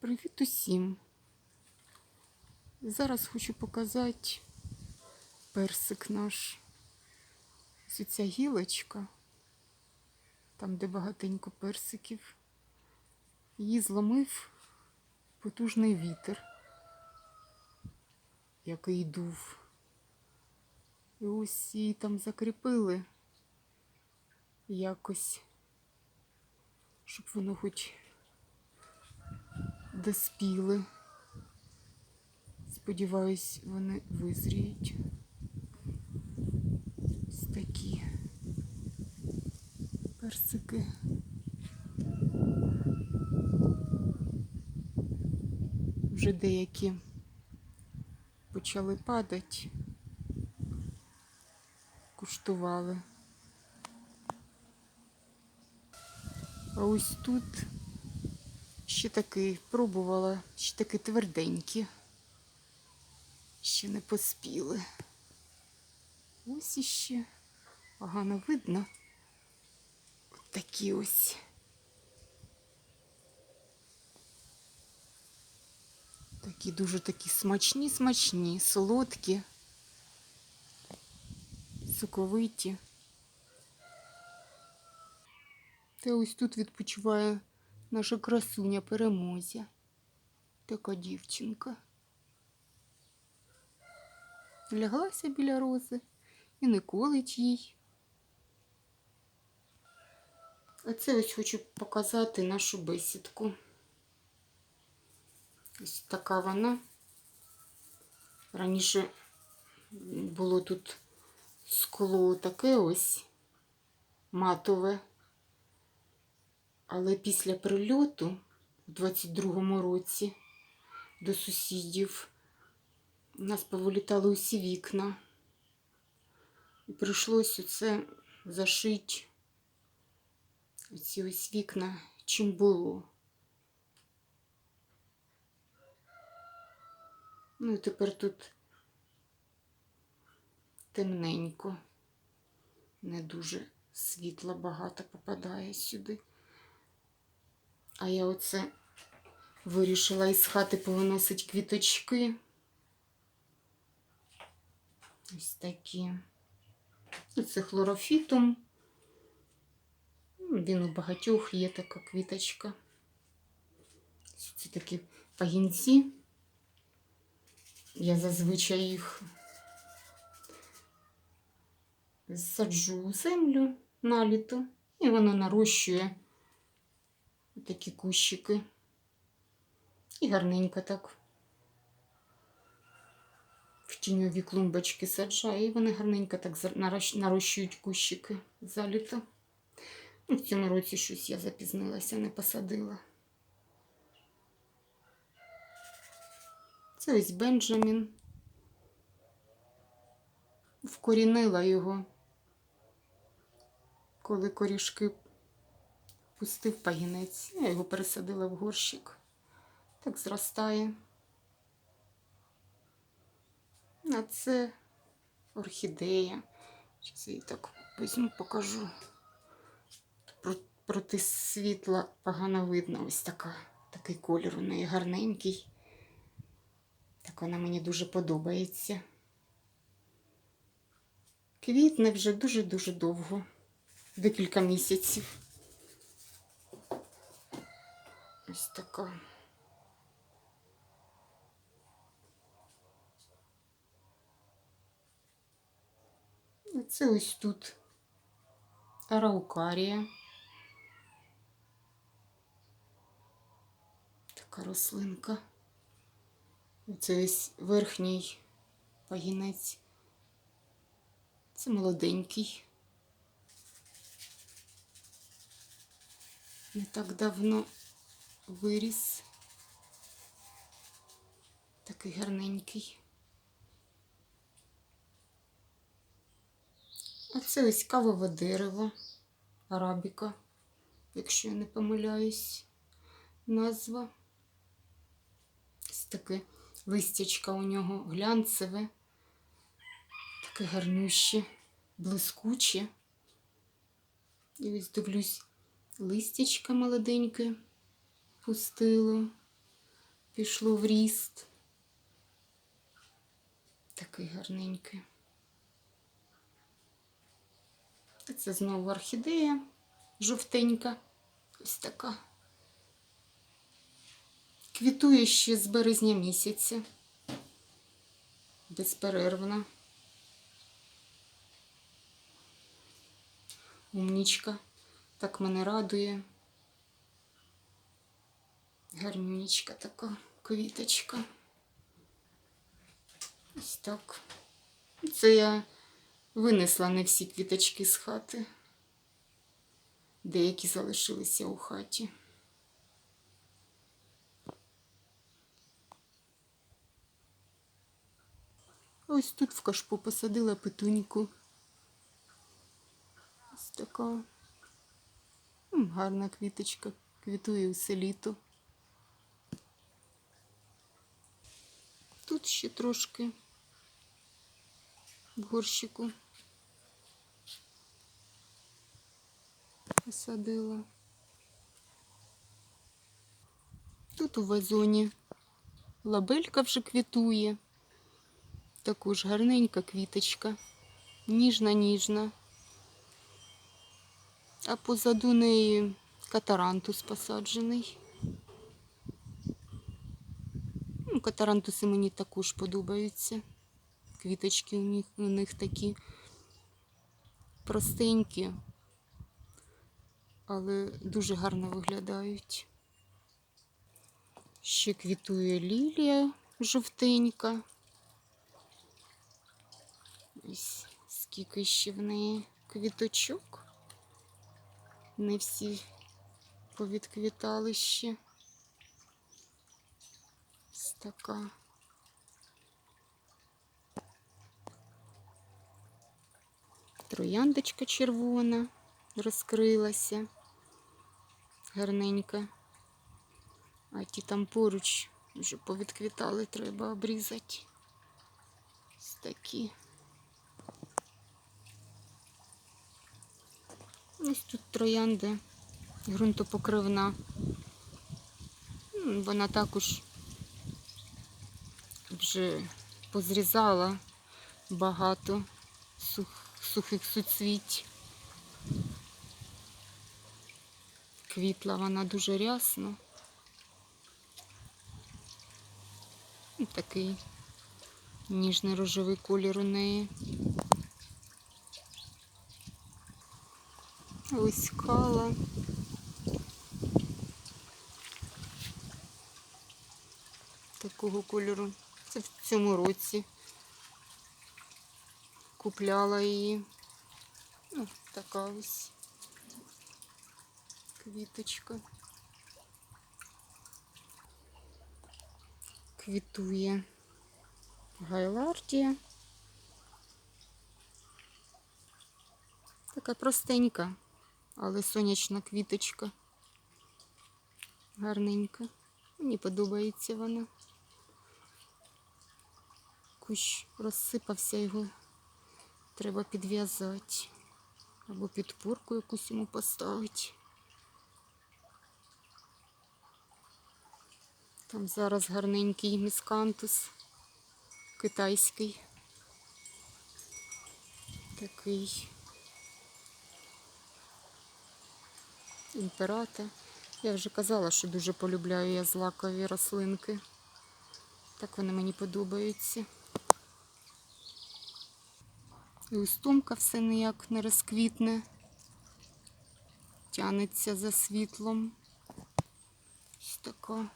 Привіт усім! Зараз хочу показати персик наш. Ось ця гілочка, там, де багатенько персиків. Її зломив потужний вітер, який дув. І ось її там закріпили якось, щоб воно хоч доспіли. Сподіваюсь, вони визріють. Ось такі персики. Вже деякі почали падати, куштували. А ось тут ще такий пробувала, ще такі тверденькі. Ще не поспіли. Ось іще погано видно. От такі ось. Такі дуже такі смачні, смачні, солодкі, соковиті. Та ось тут відпочиває наша красуня перемозя. Така дівчинка. Ляглася біля рози і не колить їй. А це ось хочу показати нашу бесідку. Ось така вона. Раніше було тут скло таке ось матове. Але після прильоту у 22-му році до сусідів у нас повилітали усі вікна. І прийшлося це зашити оці ось вікна, чим було. Ну і тепер тут темненько, не дуже світла багато попадає сюди. А я оце вирішила із хати повиносити квіточки. Ось такі. Це хлорофітум. Він у багатьох є така квіточка. Це такі пагінці. Я зазвичай їх саджу у землю на літо, і воно нарощує такі кущики. І гарненько так в тіньові клумбочки саджаю, і вони гарненько так нарощують кущики за літо. Ну, В цьому році щось я запізнилася, не посадила. Це ось Бенджамін. Вкорінила його, коли корішки пустив пагінець. Я його пересадила в горщик. Так зростає. А це орхідея. Зараз її так візьму, покажу. Проти світла погано видно. Ось така, такий колір у неї гарненький. Так вона мені дуже подобається. Квітне вже дуже-дуже довго, декілька місяців. Ось така. Це ось тут араукарія. Така рослинка. Це ось верхній пагінець. Це молоденький. Не так давно виріс. Такий гарненький. А це ось кавове дерево, арабіка, якщо я не помиляюсь, назва. Ось таке листячка у нього глянцеве, таке гарнюще, блискуче. І ось дивлюсь, листячка молоденьке пустило. пішло в ріст. Такий гарненький. Це знову орхідея жовтенька. Ось така. Квітує ще з березня місяця. Безперервно. Умнічка. Так мене радує. Гарнючка така квіточка. Ось так. Це я винесла не всі квіточки з хати. Деякі залишилися у хаті. Ось тут в кашпу посадила петуньку. Ось така. Гарна квіточка. Квітує усе літо. Тут ще трошки в горщику посадила. Тут у вазоні лабелька вже квітує. Також гарненька квіточка. Ніжна-ніжна. А позаду неї катарантус посаджений. Ну, катарантуси мені також подобаються. Квіточки у них, у них такі простенькі, але дуже гарно виглядають. Ще квітує лілія жовтенька. Ось скільки ще в неї квіточок. Не всі повідквітали ще. Ось така. Трояндочка червона розкрилася. Гарненька. А ті там поруч вже повідквітали, треба обрізати. Ось такі. Ось тут троянда ґрунтопокривна. Вона також вже позрізала багато сухих суцвіть. Квітла вона дуже рясно. Такий ніжний рожевий колір у неї. Ось кала. Такого кольору. Це в цьому році купляла її. Ну, така ось квіточка. Квітує гайлардія. Така простенька, але сонячна квіточка. Гарненька. Мені подобається вона. Кущ розсипався, його треба підв'язати. Або підпорку якусь йому поставити. Там зараз гарненький міскантус китайський. Такий. імперата. Я вже казала, що дуже полюбляю я злакові рослинки. Так вони мені подобаються. І устумка все ніяк не розквітне. Тянеться за світлом. Ось така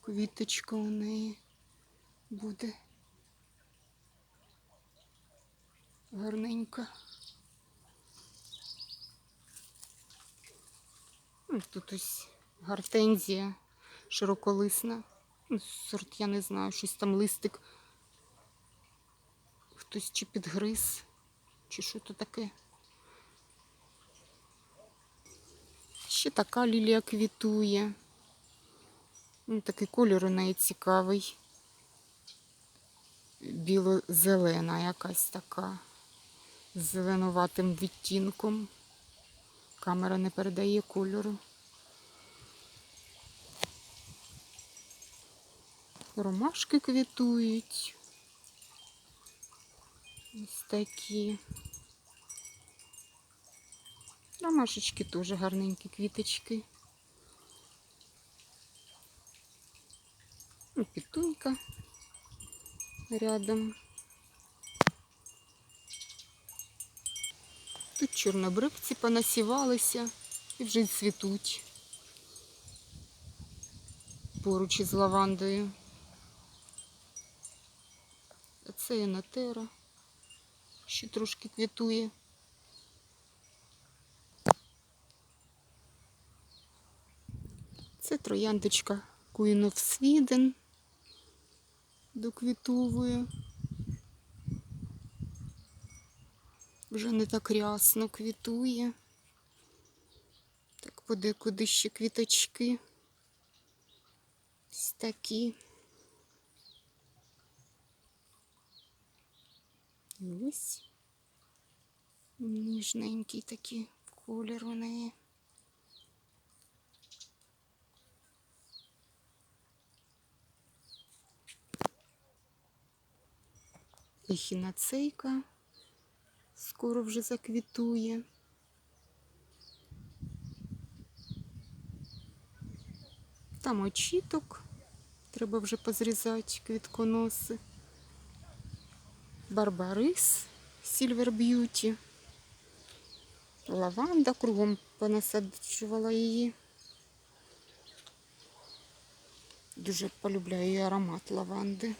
квіточка у неї буде. Гарненька. Тут ось гортензія широколисна. Ну, Сорт я не знаю, щось там листик. Хтось чи підгриз, чи що то таке. Ще така лілія квітує. Ну, такий кольор у неї цікавий. Біло-зелена якась така. З зеленуватим відтінком. Камера не передає кольору. Ромашки квітують. Ось такі. Ромашечки теж гарненькі квіточки. І пітунька рядом. Тут чорнобривці понасівалися і вже й цвітуть поруч із лавандою. А це енотера, що трошки квітує. Це трояндочка of Sweden доквітовує. Вже не так рясно квітує. Так подекуди ще квіточки. Ось такі. І Ось ніжненький такий колір у неї. Ехінацейка скоро вже заквітує. Там очіток. Треба вже позрізати квітконоси. Барбарис Silver Beauty. Лаванда кругом понасаджувала її. Дуже полюбляю її аромат лаванди.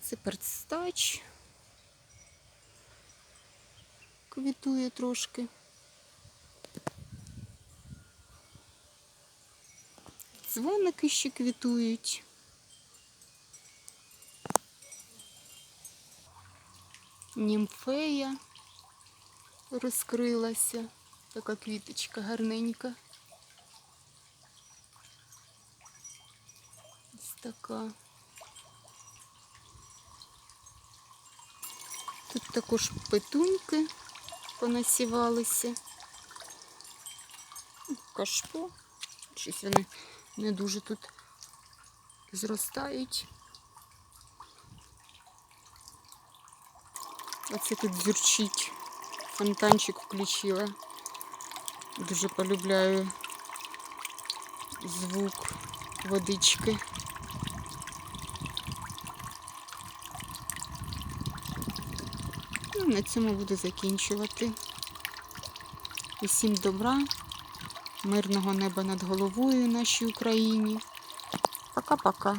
Це перцтач. Квітує трошки. Дзвоники ще квітують. Німфея розкрилася. Така квіточка гарненька. Ось така. Тут також петуньки понасівалися. Кашпо. Щось вони не дуже тут зростають. А це тут дзюрчить. Фонтанчик включила. Дуже полюбляю звук водички. Ну, на цьому буду закінчувати. Усім добра, мирного неба над головою нашій Україні. Пока-пока.